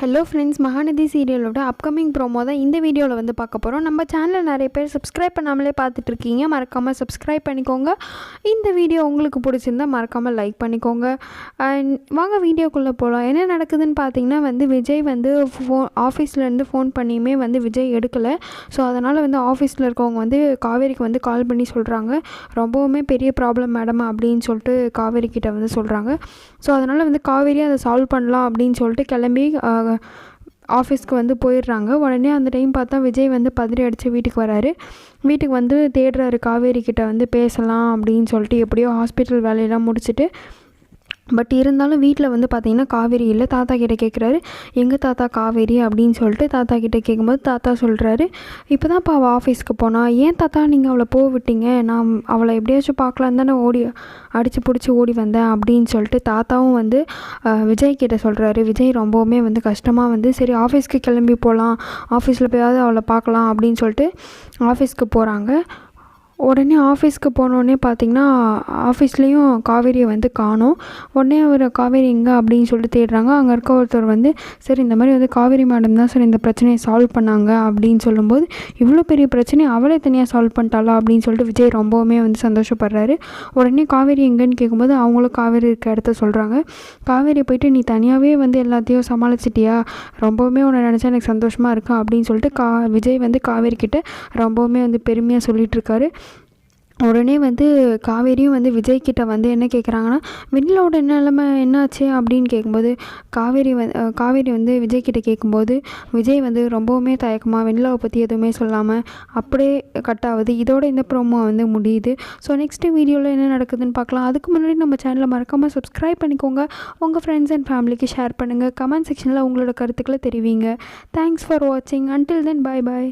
Hello friends Mahanadi சீரியலோட upcoming promo தான் இந்த வீடியோவில் வந்து பார்க்க போகிறோம் நம்ம சேனலில் நிறைய பேர் சப்ஸ்கிரைப் பண்ணாமலே பார்த்துட்ருக்கீங்க மறக்காமல் சப்ஸ்கிரைப் பண்ணிக்கோங்க. இந்த வீடியோ உங்களுக்கு பிடிச்சிருந்தா மறக்காமல் லைக் பண்ணிக்கோங்க. அண்ட் வாங்க வீடியோக்குள்ளே போகலாம் என்ன நடக்குதுன்னு பார்த்தீங்கன்னா வந்து விஜய் வந்து ஃபோ ஆஃபீஸ்லேருந்து ஃபோன் பண்ணியுமே வந்து விஜய் எடுக்கலை. ஸோ அதனால் வந்து ஆஃபீஸில் இருக்கவங்க வந்து காவேரிக்கு வந்து கால் பண்ணி சொல்கிறாங்க ரொம்பவுமே பெரிய ப்ராப்ளம் மேடம் அப்படின்னு சொல்லிட்டு காவேரி கிட்ட வந்து சொல்கிறாங்க ஸோ அதனால் வந்து காவேரி அதை சால்வ் பண்ணலாம் அப்படின்னு சொல்லிட்டு கிளம்பி ஆஃபீஸ்க்கு வந்து போயிடுறாங்க. உடனே அந்த டைம் பார்த்தா விஜய் வந்து பதறி அடித்து வீட்டுக்கு வராரு. வீட்டுக்கு வந்து தேடுறாரு. காவேரி கிட்ட வந்து பேசலாம் அப்படின்னு சொல்லிட்டு எப்படியோ ஹாஸ்பிட்டல் வேலையெல்லாம் முடிச்சுட்டு பட் இருந்தாலும் வீட்டில் வந்து பார்த்திங்கன்னா காவேரி இல்லை. தாத்தா கிட்டே கேட்குறாரு எங்கள் தாத்தா காவேரி? அப்படின்னு சொல்லிட்டு தாத்தா கிட்டே கேட்கும்போது தாத்தா சொல்கிறாரு இப்போ தான்ப்பா அவள் ஆஃபீஸ்க்கு போனா ஏன் தாத்தா நீங்கள் அவளை போக விட்டீங்க? நான் அவளை எப்படியாச்சும் பார்க்கலாம் தானே ஓடி அடித்து பிடிச்சி ஓடி வந்தேன் அப்படின்னு சொல்லிட்டு தாத்தாவும் வந்து விஜய் கிட்டே சொல்கிறாரு விஜய் ரொம்பவுமே வந்து கஷ்டமாக வந்து சரி ஆஃபீஸ்க்கு கிளம்பி போகலாம் ஆஃபீஸில் போயாவது அவளை பார்க்கலாம் அப்படின்னு சொல்லிட்டு ஆஃபீஸ்க்கு போகிறாங்க உடனே ஆஃபீஸ்க்கு போனோடனே பார்த்தீங்கன்னா ஆஃபீஸ்லேயும் காவேரியை வந்து காணோம். உடனே அவர் காவேரி எங்கே? அப்படின்னு சொல்லிட்டு தேடுறாங்க. அங்கே இருக்க ஒருத்தர் வந்து சார் இந்த மாதிரி வந்து காவேரி மேடம் தான் சார் இந்த பிரச்சனையை சால்வ் பண்ணாங்க அப்படின்னு சொல்லும்போது இவ்வளோ பெரிய பிரச்சனையை அவளே தனியாக சால்வ் பண்ணிட்டாளா? அப்படின்னு சொல்லிட்டு விஜய் ரொம்பவுமே வந்து சந்தோஷப்படுறாரு. உடனே காவேரி எங்கேன்னு கேட்கும்போது அவங்களும் காவேரி இருக்க இடத்த சொல்கிறாங்க காவேரி போயிட்டு நீ தனியாகவே வந்து எல்லாத்தையும் சமாளிச்சிட்டியா? ரொம்பவுமே உன்னை நினச்சா எனக்கு சந்தோஷமாக இருக்கா? அப்படின்னு சொல்லிட்டு கா விஜய் வந்து காவேரி கிட்ட ரொம்பவுமே வந்து பெருமையாக சொல்லிகிட்டு இருக்காரு. உடனே வந்து காவேரியும் வந்து விஜய்கிட்ட வந்து என்ன கேட்குறாங்கன்னா வெண்ணிலாவோட நிலைமை? என்னாச்சு? அப்படின்னு கேட்கும்போது காவேரி வந் காவேரி வந்து விஜய்கிட்ட கேட்கும்போது விஜய் வந்து ரொம்பவுமே தயக்கமாக வெண்ணிலாவை பற்றி எதுவுமே சொல்லாமல் அப்படியே கட் ஆகுது. இதோட இந்த ப்ரோமோ வந்து முடியுது. ஸோ நெக்ஸ்ட்டு வீடியோவில் என்ன நடக்குதுன்னு பார்க்கலாம் அதுக்கு முன்னாடி நம்ம சேனலை மறக்காமல் சப்ஸ்கிரைப் பண்ணிக்கோங்க. உங்கள் ஃப்ரெண்ட்ஸ் அண்ட் ஃபேமிலிக்கு ஷேர் பண்ணுங்கள் கமெண்ட் செக்ஷனில் உங்களோட கருத்துக்களை தெரிவிங்க. தேங்க்ஸ் ஃபார் வாட்சிங் அன்டில் தென் பாய் பாய்